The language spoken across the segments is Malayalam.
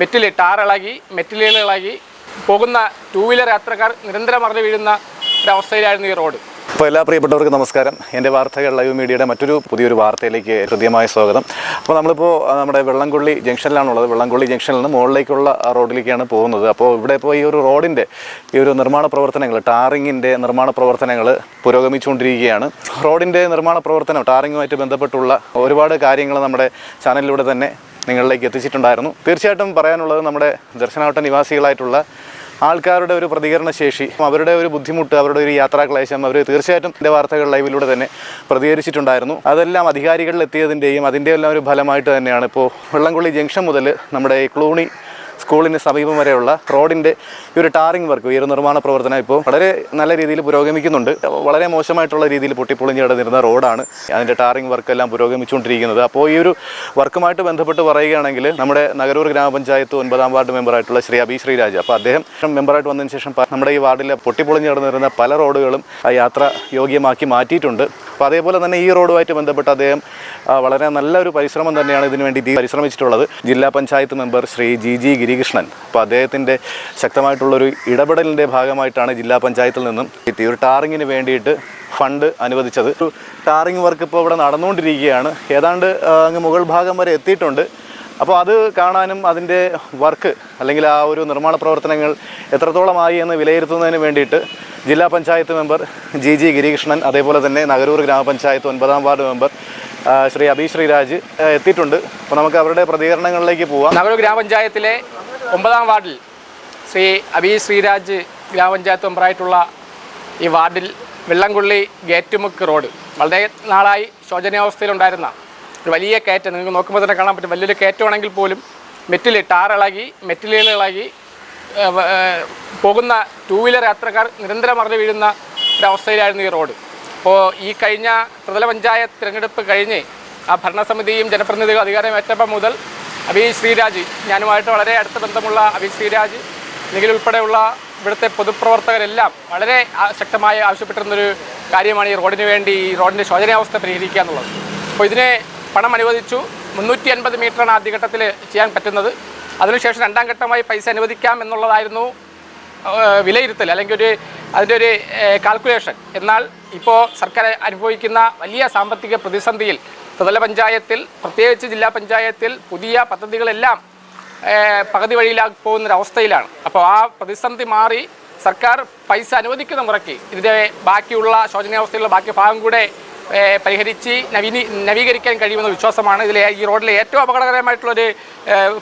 മെറ്റിൽ ടാറിളകി മെറ്റിലുകൾ ഇളകി പോകുന്ന ടൂ വീലർ യാത്രക്കാർ നിരന്തരം മറിഞ്ഞു വീഴുന്ന ഒരവസ്ഥയിലായിരുന്നു ഈ റോഡ്. അപ്പോൾ എല്ലാ പ്രിയപ്പെട്ടവർക്കും നമസ്കാരം. എന്റെ വാർത്തകൾ ലൈവ് മീഡിയയുടെ മറ്റൊരു പുതിയൊരു വാർത്തയിലേക്ക് ഹൃദ്യമായ സ്വാഗതം. അപ്പോൾ നമ്മളിപ്പോൾ നമ്മുടെ വെള്ളംകൊള്ളി ജംഗ്ഷനിലാണുള്ളത്. വെള്ളംകൊള്ളി ജംഗ്ഷനിൽ നിന്ന് മുകളിലേക്കുള്ള റോഡിലേക്കാണ് പോകുന്നത്. അപ്പോൾ ഇവിടെ ഇപ്പോൾ ഈ ഒരു റോഡിന്റെ ഈ ഒരു നിർമ്മാണ പ്രവർത്തനങ്ങൾ ടാറിങ്ങിന്റെ നിർമ്മാണ പ്രവർത്തനങ്ങൾ പുരോഗമിച്ചുകൊണ്ടിരിക്കുകയാണ്. റോഡിന്റെ നിർമ്മാണ പ്രവർത്തനം ടാറിങ്ങുമായിട്ട് ബന്ധപ്പെട്ടുള്ള ഒരുപാട് കാര്യങ്ങൾ നമ്മുടെ ചാനലിലൂടെ തന്നെ നിങ്ങളിലേക്ക് എത്തിച്ചിട്ടുണ്ടായിരുന്നു. തീർച്ചയായിട്ടും പറയാനുള്ളത് നമ്മുടെ ദർശനാവട്ട നിവാസികളായിട്ടുള്ള ആൾക്കാരുടെ ഒരു പ്രതികരണ ശേഷി അവരുടെ ഒരു ബുദ്ധിമുട്ട് അവരുടെ ഒരു യാത്രാക്ലേശം അവർ തീർച്ചയായിട്ടും എന്റെ വാർത്തകൾ ലൈവിലൂടെ തന്നെ പ്രതികരിച്ചിട്ടുണ്ടായിരുന്നു. അതെല്ലാം അധികാരികളിൽ എത്തിയതിന്റെയും ഒരു ഫലമായിട്ട് തന്നെയാണ്. ഇപ്പോൾ വെള്ളംകുള്ളി ജംഗ്ഷൻ മുതൽ നമ്മുടെ ഈ ക്ലൂണി സ്കൂളിന് സമീപം വരെയുള്ള റോഡിന്റെ ഈ ഒരു ടാറിംഗ് വർക്ക് ഈ ഒരു നിർമ്മാണ പ്രവർത്തനം ഇപ്പോൾ വളരെ നല്ല രീതിയിൽ പുരോഗമിക്കുന്നുണ്ട്. വളരെ മോശമായിട്ടുള്ള രീതിയിൽ പൊട്ടിപ്പൊളിഞ്ഞ് കിടന്നിരുന്ന റോഡാണ് അതിന്റെ ടാറിംഗ് വർക്ക് എല്ലാം പുരോഗമിച്ചുകൊണ്ടിരിക്കുന്നത്. അപ്പോൾ ഈ ഒരു വർക്കുമായിട്ട് ബന്ധപ്പെട്ട് പറയുകയാണെങ്കിൽ നമ്മുടെ നഗരൂർ ഗ്രാമപഞ്ചായത്ത് ഒൻപതാം വാർഡ് മെമ്പറായിട്ടുള്ള ശ്രീ അബി ശ്രീരാജ്. അപ്പോൾ അദ്ദേഹം മെമ്പറായിട്ട് വന്നതിന് ശേഷം നമ്മുടെ ഈ വാർഡിലെ പൊട്ടിപ്പൊളിഞ്ഞ് കിടന്നിരുന്ന പല റോഡുകളും യാത്ര യോഗ്യമാക്കി മാറ്റിയിട്ടുണ്ട്. അപ്പോൾ അതേപോലെ തന്നെ ഈ റോഡുമായിട്ട് ബന്ധപ്പെട്ട് അദ്ദേഹം വളരെ നല്ലൊരു പരിശ്രമം തന്നെയാണ് ഇതിനു വേണ്ടി പരിശ്രമിച്ചിട്ടുള്ളത്. ജില്ലാ panchayat member Shri G G Girikrishnan. അപ്പോൾ അദ്ദേഹത്തിന്റെ ശക്തമായിട്ടുള്ളൊരു ഇടപെടലിന്റെ ഭാഗമായിട്ടാണ് ജില്ലാ പഞ്ചായത്തിൽ നിന്നും ഈ ഒരു ടാറിങ്ങിന് വേണ്ടിയിട്ട് ഫണ്ട് അനുവദിച്ചത്. ഒരു ടാറിങ് വർക്ക് ഇപ്പോൾ ഇവിടെ നടന്നുകൊണ്ടിരിക്കുകയാണ്. ഏതാണ്ട് അങ്ങ് മുകൾ ഭാഗം വരെ എത്തിയിട്ടുണ്ട്. അപ്പോൾ അത് കാണാനും അതിന്റെ വർക്ക് അല്ലെങ്കിൽ ആ ഒരു നിർമ്മാണ പ്രവർത്തനങ്ങൾ എത്രത്തോളമായി എന്ന് വിലയിരുത്തുന്നതിന് വേണ്ടിയിട്ട് ജില്ലാ panchayat member G G Girikrishnan അതേപോലെ തന്നെ നഗരൂർ ഗ്രാമപഞ്ചായത്ത് ഒൻപതാം വാർഡ് മെമ്പർ ശ്രീ അബി ശ്രീരാജ് എത്തിയിട്ടുണ്ട്. അപ്പോൾ നമുക്ക് അവരുടെ പ്രതികരണങ്ങളിലേക്ക് പോവാം. നഗരൂർ ഗ്രാമപഞ്ചായത്തിലെ ഒമ്പതാം വാർഡിൽ ശ്രീ അബി ശ്രീരാജ് ഗ്രാമപഞ്ചായത്ത് മെമ്പറായിട്ടുള്ള ഈ വാർഡിൽ വെള്ളംകൊള്ളി ഗേറ്റുമുക്ക് റോഡ് വളരെ നാളായി ശോചനീയാവസ്ഥയിലുണ്ടായിരുന്ന ഒരു വലിയ കയറ്റം. നിങ്ങൾക്ക് നോക്കുമ്പോൾ തന്നെ കാണാൻ പറ്റും. വലിയൊരു കയറ്റമാണെങ്കിൽ പോലും മെറ്റിൽ ടാറിളകി വ- പോകുന്ന ടൂ വീലർ യാത്രക്കാർ നിരന്തരം മറിഞ്ഞു വീഴുന്ന ഒരവസ്ഥയിലായിരുന്നു ഈ റോഡ്. അപ്പോൾ ഈ കഴിഞ്ഞ ത്രിതല പഞ്ചായത്ത് തിരഞ്ഞെടുപ്പ് കഴിഞ്ഞ് ആ ഭരണസമിതിയും ജനപ്രതിനിധികൾ അധികാരമേറ്റപ്പം മുതൽ അബി ശ്രീരാജ് ഞാനുമായിട്ട് വളരെ അടുത്ത ബന്ധമുള്ള അബി ശ്രീരാജ് നിഖിൽ ഇവിടുത്തെ പൊതുപ്രവർത്തകരെല്ലാം വളരെ ശക്തമായി ആവശ്യപ്പെട്ടിരുന്നൊരു കാര്യമാണ് ഈ റോഡിന് വേണ്ടി ഈ റോഡിന്റെ ശോചനാവസ്ഥ പരിഹരിക്കുക എന്നുള്ളത്. അപ്പോൾ ഇതിന് പണം അനുവദിച്ചു. മുന്നൂറ്റി അൻപത് മീറ്ററാണ് ആദ്യഘട്ടത്തിൽ ചെയ്യാൻ പറ്റുന്നത്. അതിനുശേഷം രണ്ടാം ഘട്ടമായി പൈസ അനുവദിക്കാം എന്നുള്ളതായിരുന്നു വിലയിരുത്തൽ അല്ലെങ്കിൽ ഒരു അതിന്റെ ഒരു കാൽക്കുലേഷൻ എന്നാൽ ഇപ്പോൾ സർക്കാർ അനുഭവിക്കുന്ന വലിയ സാമ്പത്തിക പ്രതിസന്ധിയിൽ ത്രിതല പഞ്ചായത്തിൽ പ്രത്യേകിച്ച് ജില്ലാ പഞ്ചായത്തിൽ പുതിയ പദ്ധതികളെല്ലാം പകുതി വഴിയിലാക്കി പോകുന്നൊരവസ്ഥയിലാണ്. അപ്പോൾ ആ പ്രതിസന്ധി മാറി സർക്കാർ പൈസ അനുവദിക്കുന്ന മുറയ്ക്ക് ഇതിന്റെ ബാക്കിയുള്ള ശോചനീയാവസ്ഥയിലുള്ള ബാക്കി ഭാഗം കൂടെ പരിഹരിച്ച് നവീനി നവീകരിക്കാൻ കഴിയുമെന്ന വിശ്വാസമാണ്. ഇതിലെ ഈ റോഡിലെ ഏറ്റവും അപകടകരമായിട്ടുള്ളൊരു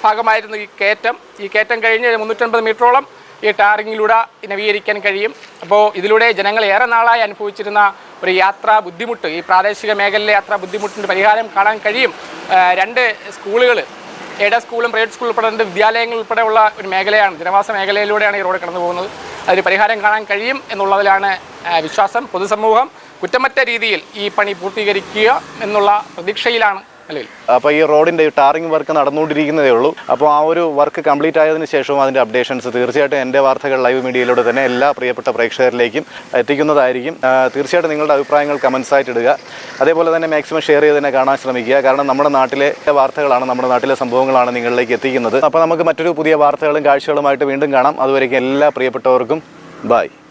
ഭാഗമായിരുന്നു ഈ കയറ്റം. ഈ കയറ്റം കഴിഞ്ഞ് മുന്നൂറ്റൻപത് മീറ്ററോളം ഈ ടാറിങ്ങിലൂടെ നവീകരിക്കാൻ കഴിയും. അപ്പോൾ ഇതിലൂടെ ജനങ്ങൾ ഏറെ നാളായി അനുഭവിച്ചിരുന്ന ഒരു യാത്രാ ബുദ്ധിമുട്ട് ഈ പ്രാദേശിക മേഖലയിലെ യാത്രാ ബുദ്ധിമുട്ടിന്റെ പരിഹാരം കാണാൻ കഴിയും. രണ്ട് സ്കൂളുകൾ എയ്ഡഡ് സ്കൂളും പ്രൈവറ്റ് സ്കൂൾ ഉൾപ്പെടെ രണ്ട് വിദ്യാലയങ്ങൾ ഉൾപ്പെടെയുള്ള ഒരു മേഖലയാണ് ജനവാസ മേഖലയിലൂടെയാണ് ഈ റോഡ് കടന്നു പോകുന്നത് അതിന് പരിഹാരം കാണാൻ കഴിയും എന്നുള്ളതിലാണ് വിശ്വാസം. പൊതുസമൂഹം കുറ്റമറ്റ രീതിയിൽ ഈ പണി പൂർത്തീകരിക്കുക എന്നുള്ള പ്രതീക്ഷയിലാണ് നിലവിൽ. അപ്പോൾ ഈ റോഡിന്റെ ടാറിംഗ് വർക്ക് നടന്നുകൊണ്ടിരിക്കുന്നതേ ഉള്ളൂ. അപ്പോൾ ആ ഒരു വർക്ക് കംപ്ലീറ്റ് ആയതിനു ശേഷവും അതിന്റെ അപ്ഡേഷൻസ് തീർച്ചയായിട്ടും എന്റെ വാർത്തകൾ ലൈവ് മീഡിയയിലൂടെ തന്നെ എല്ലാ പ്രിയപ്പെട്ട പ്രേക്ഷകരിലേക്കും എത്തിക്കുന്നതായിരിക്കും. തീർച്ചയായിട്ടും നിങ്ങളുടെ അഭിപ്രായങ്ങൾ കമൻസ് ആയിട്ട് ഇടുക. അതേപോലെ തന്നെ മാക്സിമം ഷെയർ ചെയ്ത് തന്നെ കാണാൻ ശ്രമിക്കുക. കാരണം നമ്മുടെ നാട്ടിലെ വാർത്തകളാണ് നമ്മുടെ നാട്ടിലെ സംഭവങ്ങളാണ് നിങ്ങളിലേക്ക് എത്തിക്കുന്നത്. അപ്പോൾ നമുക്ക് മറ്റൊരു പുതിയ വാർത്തകളും കാഴ്ചകളുമായിട്ട് വീണ്ടും കാണാം. അതുവരേക്കും എല്ലാ പ്രിയപ്പെട്ടവർക്കും ബൈ